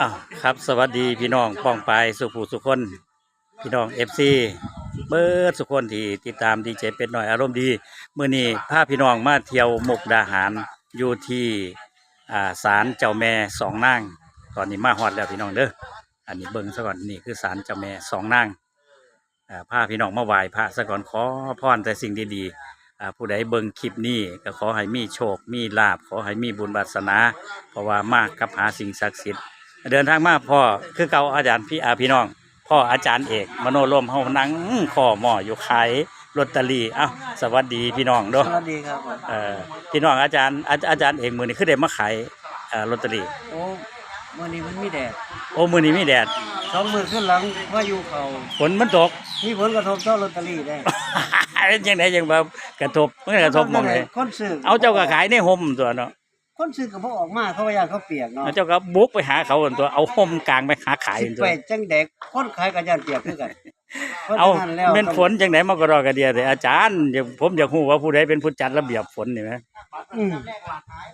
อ่าครับ สวัสดีพี่น้องป้องปายสุภูสุคน พี่น้องเอฟซีเบิร์ดสุคนที่ติดตามดีเจเป็ดหน่อยอารมณ์ดีเมื่อนี้พาพี่น้องมาเที่ยวมุกดาหารอยู่ที่อ่าศาลเจ้าแม่สองนางตอนนี้มาฮอดแล้วพี่น้องเด้ออันนี้เบิ่งซะก่อนนี่คือศาลเจ้าแม่สองนางอ่าพาพี่น้องมาไหว้พระซะก่อนขอพรแต่สิ่งดีๆ อ่าผู้ใดเบิ่งคลิปนี้ก็ขอให้มีโชค มีลาภขอให้มีบุญวาสนา เพราะว่ามากกับหาสิ่งศักดิ์สิทธิ์ เดินทางมาพ่อคือเก่าอาจารย์พี่อาพี่น้อง พ่ออาจารย์เอกมโนรมเฮานั่งข้อหม้ออยู่ขายลอตเตอรี่อ้าวสวัสดีพี่น้องเด้อสวัสดีครับผมเอ่อพี่น้องอาจารย์อาอาจารย์เอกมื้อนี้คือได้มาขายเอ่อลอตเตอรี่โอ้มื่อนี้มันมีแดดโอ้มื้อนี้มีแดดสองมือขึ้นหลังพายุเขาฝนมันตก มีผลกระทบต่อลอตเตอรี่ได้เป็นจังไดจังว่ากระทบมันกระทบหมองไหนคนซื้อเอาเจ้าก็ขายในห่มตัวเนาะ คนซื้อกับพวกออกมาเขาพยายามเขาเปียกเนาะเอาเจ้าก็บุกไปหาเขาตัวเอาห่มกลางไปหาขายสิตัวไปจังแดกคนขายกับยานเปียกคือกันพระเอาฉะนั้นแล้วแม่นฝนจังไดมากระดอกกระเดียแต่อาจารย์เดี๋ยวผมอยากฮู้ว่าผู้ใดเป็นผู้จัดระเบียบฝนนี่แหมอืม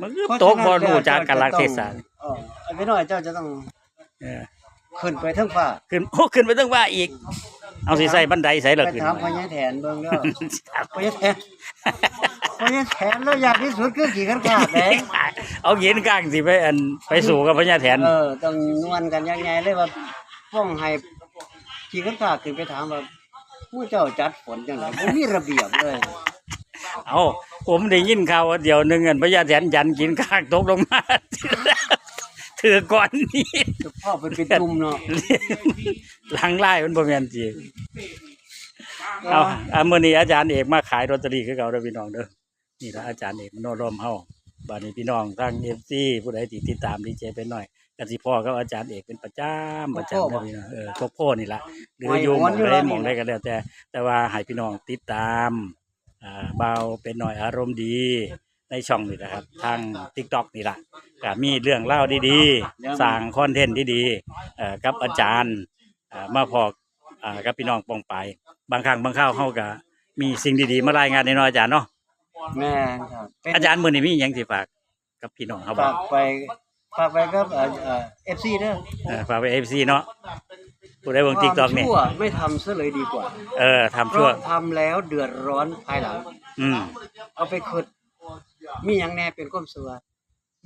มันคือตกบ่รู้จักกาลเทศะเออไอ้พี่น้อยเจ้าจะต้องเออขึ้นไปเทั้งฟ้าขึ้นโอ้ขึ้นไปตั้งว่าอีก เอาสิใส่บันไดใส่ไปละขึ้นถามพญาแถนเบิ่งเด้อพญาแถน พญาแถนแล้วอยากที่สุดคือขี่ขันขาดเด้เอาเย็นกลางสิไปอันไปสู่กับพญาแถนเออต้องนวลกันยังไงเลยว่าฟ้องให้ขี่ขันขาดขึ้นไปถามว่าผู้เจ้าจัดฝนจังไดบ่มีระเบียบเลย เอาผมได้ยินข่าวว่าเดี๋ยวหนึงอันพญาแถนยันกินข้างตกลงมาถือก่อนนี่แต่พ่อเป็นเป็นตุ่มเนาะหลังไล่มันบ่แม่นจริงเอาอะมื้อนี้อาจารย์เอกมาขายลอตเตอรี่คือเก่าเด้อพี่น้องเด้อ นี่ละอาจารย์เอกมโนรมเฮาบัดนี้พี่น้องทาง FC ผู้ใดที่ติดตามดีเจเป็นหน่อยก็สิพ่อกับอาจารย์เอกเป็นประจำประจำเด้อพี่น้องเออพวกโพนี่ล่ะหรืออยู่หมองใดหมองใดก็แล้วแต่ แต่ว่าให้พี่น้องติดตามอ่าเบาเป็นหน่อยอารมณ์ดีในช่องนี่แหละครับ ทาง TikTok นี่แหละก็มีเรื่องเล่าดีๆสร้างคอนเทนต์ดีๆเอ่อกับอาจารย์อ่ามาพอกอ่ากับพี่น้องปองไป บางครั้งบางคราวเฮาก็มีสิ่งดีๆมารายงานในน้อยอาจารย์เนาะ แม่นครับเป็นอาจารย์มื้อนี้มีหยังสิฝากกับพี่น้องเฮาบ่ฝากไปฝากไปกับเอ่อเอ่อ FC เด้อเออฝากไป FC เนาะผู้ใดเบิ่ง TikTok เนี่ยความชั่วไม่ทำซะเลยดีกว่าเออทำเพชั่ว ราะทำแล้วเดือดร้อนภายหลัง อืม เอาไปคิดมีหยังแน่เป็นความชั่ว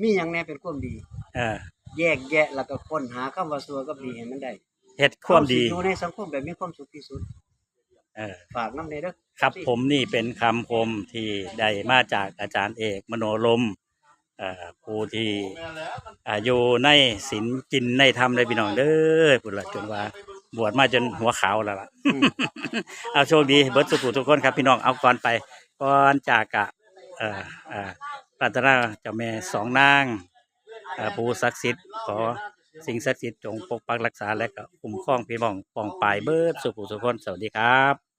มีหยังแน่เป็นความดี เออแยกแยะแล้วก็ค้นหาคำว่าชั่วกับดีให้มันได้เฮ็ดความดีเรสิอยู่ในสังคมแบบมีความสุขที่สุด เออฝากน้ำในเด้อครับผมนี่เป็นคำคมที่ได้มาจากอาจารย์เอกมโนลมเอ่อผู้ที่อาอยู่ในศีลกินในธรรมเลยพี่น้องเด้อพูดละจนว่าบวชมาจนหัวขาวแล้วล่ะอืมเอาโชคดีเบิร์ดสุขุทุกคนครับพี่น้องเอาก่อนไปก่อนจากกะเอ่อเอ่อปรารถนาเจ้าแม่สองนางเอ่อผู้ศักดิ์สิทธิ์ขอสิ่งศักดิ์สิทธิ์จงปกปักรักษาและก็คุ้มครองพี่น้องปองปายเบิร์ดสุขุทุกคนสวัสดีครับ